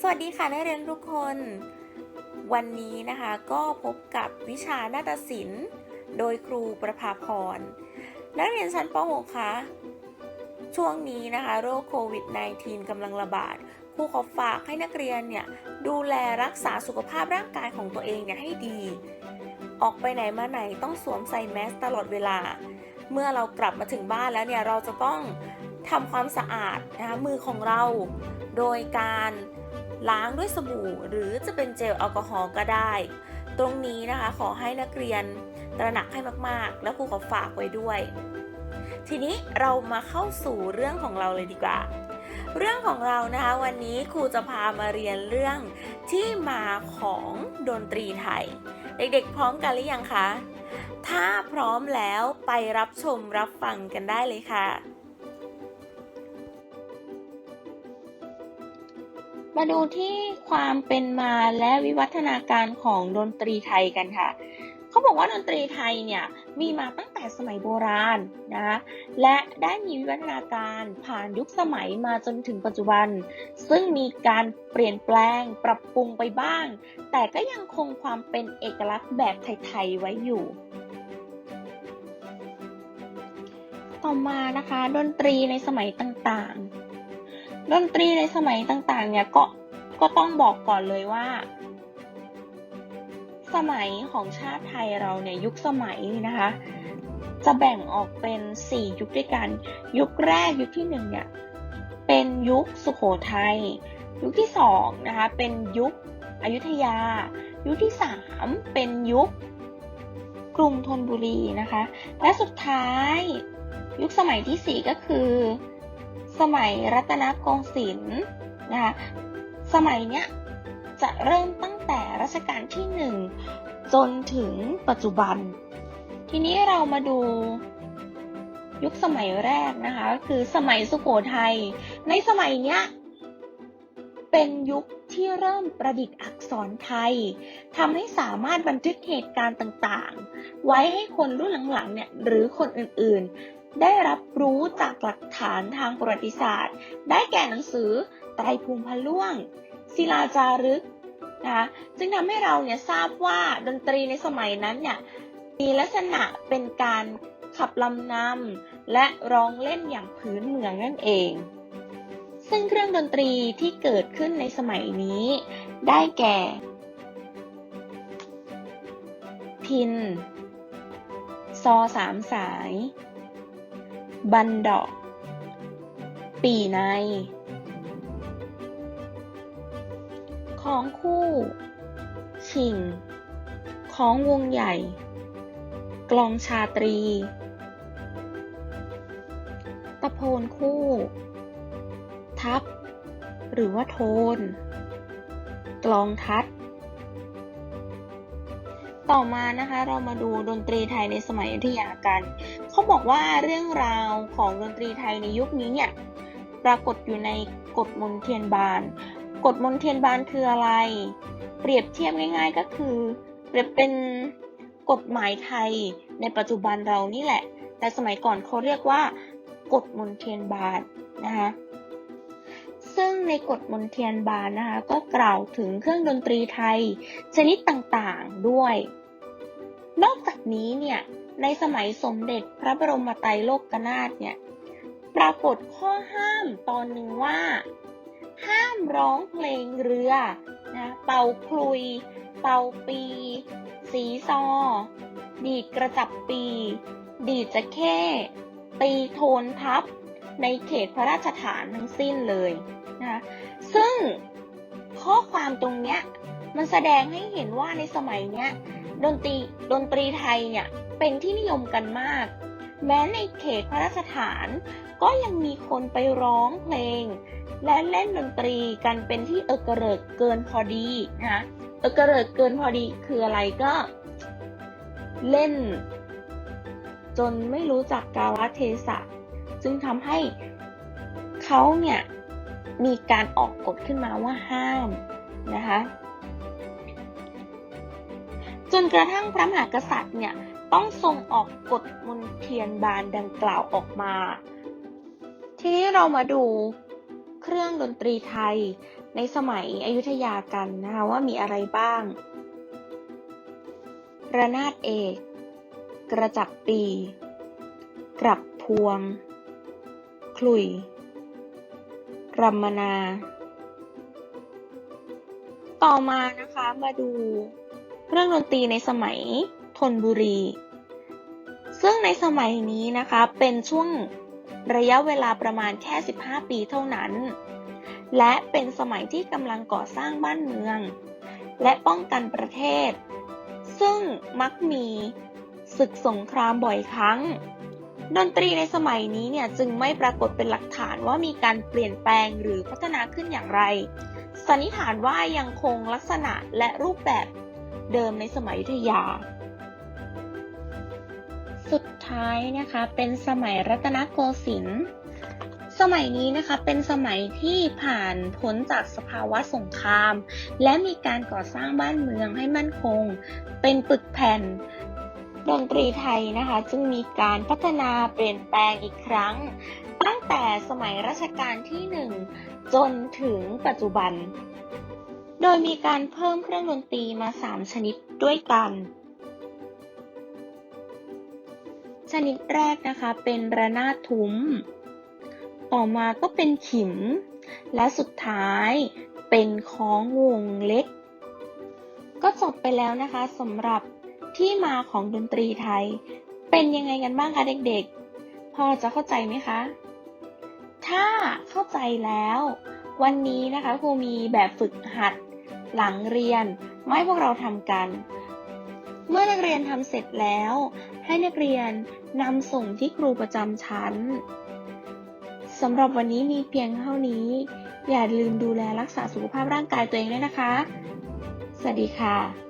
สวัสดีค่ะนักเรียนทุกคน วันนี้นะคะก็พบกับวิชานาฏศิลป์ โดยครูประภาพร นักเรียนชั้นป .6 คะช่วงนี้นะคะโรคโควิด -19 กำลังระบาดครูขอฝากให้นักเรียนเนี่ยดูแลรักษาสุขภาพร่างกายของตัวเองเนี่ยให้ดี ออกไปไหนมาไหนต้องสวมใส่แมสตลอดเวลา เมื่อเรากลับมาถึงบ้านแล้วเนี่ยเราจะต้องทำความสะอาดนะคะมือของเรา โดยการ ล้างด้วยสบู่ หรือจะเป็นเจลแอลกอฮอล์ก็ได้ ตรงนี้นะคะขอให้นักเรียนตระหนักให้มากๆ แล้วครูขอฝากไว้ด้วย ทีนี้เรามาเข้าสู่เรื่องของเราเลยดีกว่า เรื่องของเรานะคะวันนี้ครูจะพามาเรียนเรื่องที่มาของดนตรีไทย เด็กๆ พร้อมกันหรือยังคะ ถ้าพร้อมแล้วไปรับชมรับฟังกันได้เลยค่ะ มาดูที่ความเป็นมาและวิวัฒนาการของดนตรีไทยกันค่ะ เขาบอกว่าดนตรีไทยเนี่ยมีมาตั้งแต่สมัยโบราณนะคะและได้มีวิวัฒนาการผ่านยุคสมัยมาจนถึงปัจจุบัน ซึ่งมีการเปลี่ยนแปลงปรับปรุงไปบ้าง แต่ก็ยังคงความเป็นเอกลักษณ์แบบไทยๆไว้อยู่ต่อมานะคะ ดนตรีในสมัยต่างๆ ดนตรีในสมัยต่างๆ เนี่ยก็ก็ต้องบอกก่อนเลยว่า สมัยของชาติไทยเราเนี่ยยุคสมัยนะคะ จะแบ่งออกเป็น 4 ยุคด้วยกัน ยุคแรกยุคที่1เนี่ยเป็นยุคสุโขทัยยุคที่2นะคะเป็นยุคอยุธยา ยุคที่ 3 เป็นยุคกรุงธนบุรีนะคะ และสุดท้ายยุคสมัยทีสี่4 ก็คือ สมัยรัตนโกสินทร์นะคะสมัยเนี้ยจะเริ่มตั้งแต่รัชกาลที่ 1 จนถึงปัจจุบัน ทีนี้เรามาดูยุคสมัยแรกนะคะก็คือสมัยสุโขทัยในสมัยเนี้ยเป็นยุคที่เริ่มประดิษฐ์อักษรไทยทำให้สามารถบันทึกเหตุการณ์ต่างๆ ไว้ให้คนรุ่นหลังๆเนี่ยหรือคนอื่นๆ ได้รับรู้จากหลักฐานทางประวัติศาสตร์ ได้แก่หนังสือไตรภูมิพะล่วง ศิลาจารึกนะคะจึงทำให้เราเนี่ยทราบว่าดนตรีในสมัยนั้นเนี่ยมีลักษณะเป็นการขับลำนำและร้องเล่นอย่างพื้นเมืองนั่นเอง ซึ่งเครื่องดนตรีที่เกิดขึ้นในสมัยนี้ ได้แก่ พิน ซอสามสาย บันดอกปีใน ของคู่ ชิง ของวงใหญ่ กลองชาตรี ตะโพนคู่ ทับ หรือว่าโทน กลองทัด ต่อมานะคะเรามาดูดนตรีไทยในสมัยอยุธยากัน เขาบอกว่าเรื่องราวของดนตรีไทยในยุคนี้เนี่ยปรากฏอยู่ในกฎมนเทียนบาน กฎมนเทียนบานคืออะไร เปรียบเทียบง่าย ๆ ก็คือเปรียบเป็นกฎหมายไทยในปัจจุบันเรานี่แหละ แต่สมัยก่อนเขาเรียกว่ากฎมนเทียนบานนะคะ ซึ่งในกฎมนเทียนบานนะคะก็กล่าวถึงเครื่องดนตรีไทย ชนิดต่างๆด้วย นอกจากนี้เนี่ยในสมัยสมเด็จพระบรมไตรโลกนาถเนี่ยปรากฏข้อห้ามตอนหนึ่งว่า ห้ามร้องเพลงเรือนะเป่าคลุย เป่าปี สีซอ ดีดกระจับปี ดีดจะเข้ตีโทนทับ ในเขตพระราชฐานทั้งสิ้นเลยนะคะซึ่งข้อความตรงเนี้ยมันแสดงให้เห็นว่าในสมัยเนี้ยดนตรีดนตรีไทยเนี่ยเป็นที่นิยมกันมาก แม้ในเขตพระราชฐานก็ยังมีคนไปร้องเพลง และเล่นดนตรีกันเป็นที่เอกระเริกเกินพอดีนะคะเอกระเริกเกินพอดีคืออะไรก็เล่น จนไม่รู้จักกาลเทศะ จึงทำให้เขาเนี่ยมีการออกกฎขึ้นมาว่าห้ามนะคะจนกระทั่งพระมหากษัตริย์เนี่ยต้องทรงออกกฎมนเทียนบานดังกล่าวออกมา ทีนี้เรามาดูเครื่องดนตรีไทยในสมัยอยุธยากันนะคะว่ามีอะไรบ้าง ระนาดเอก กระจับปี กลับพวง คลุย รัมมนา ต่อมานะคะมาดูเรื่องดนตรีในสมัยธนบุรี ซึ่งในสมัยนี้นะคะเป็นช่วงระยะเวลาประมาณแค่ 15 ปีเท่านั้น และเป็นสมัยที่กำลังก่อสร้างบ้านเมือง และป้องกันประเทศ ซึ่งมักมีศึกสงครามบ่อยครั้ง ดนตรีในสมัยนี้เนี่ยจึงไม่ปรากฏเป็นหลักฐานว่ามีการเปลี่ยนแปลงหรือพัฒนาขึ้นอย่างไร สันนิษฐานว่ายังคงลักษณะและรูปแบบเดิมในสมัยยุธยา สุดท้ายนะคะเป็นสมัยรัตนโกสินทร์ สมัยนี้นะคะเป็นสมัยที่ผ่านพ้นจากสภาวะสงคราม และมีการก่อสร้างบ้านเมืองให้มั่นคง เป็นปึกแผ่น ดนตรีไทยนะคะจึงมีการพัฒนาเปลี่ยนแปลงอีกครั้ง ตั้งแต่สมัยรัชกาลที่หนึ่งจนถึงปัจจุบัน โดยมีการเพิ่มเครื่องดนตรีมา 3 ชนิดด้วยกัน ชนิดแรกนะคะเป็นระนาดทุ้ม ต่อมาก็เป็นขิม และสุดท้ายเป็นของวงเล็ก ก็จบไปแล้วนะคะสำหรับ ที่มาของดนตรีไทย เป็นยังไงกันบ้างคะเด็กๆ พอจะเข้าใจไหมคะ ถ้าเข้าใจแล้ว วันนี้นะคะครูมีแบบฝึกหัด หลังเรียนมาให้พวกเราทำกัน เมื่อนักเรียนทำเสร็จแล้ว ให้นักเรียนนำส่งที่ครูประจำชั้นสำหรับวันนี้มีเพียงเท่านี้ อย่าลืมดูแลรักษาสุขภาพร่างกายตัวเองด้วยนะคะ สวัสดีค่ะ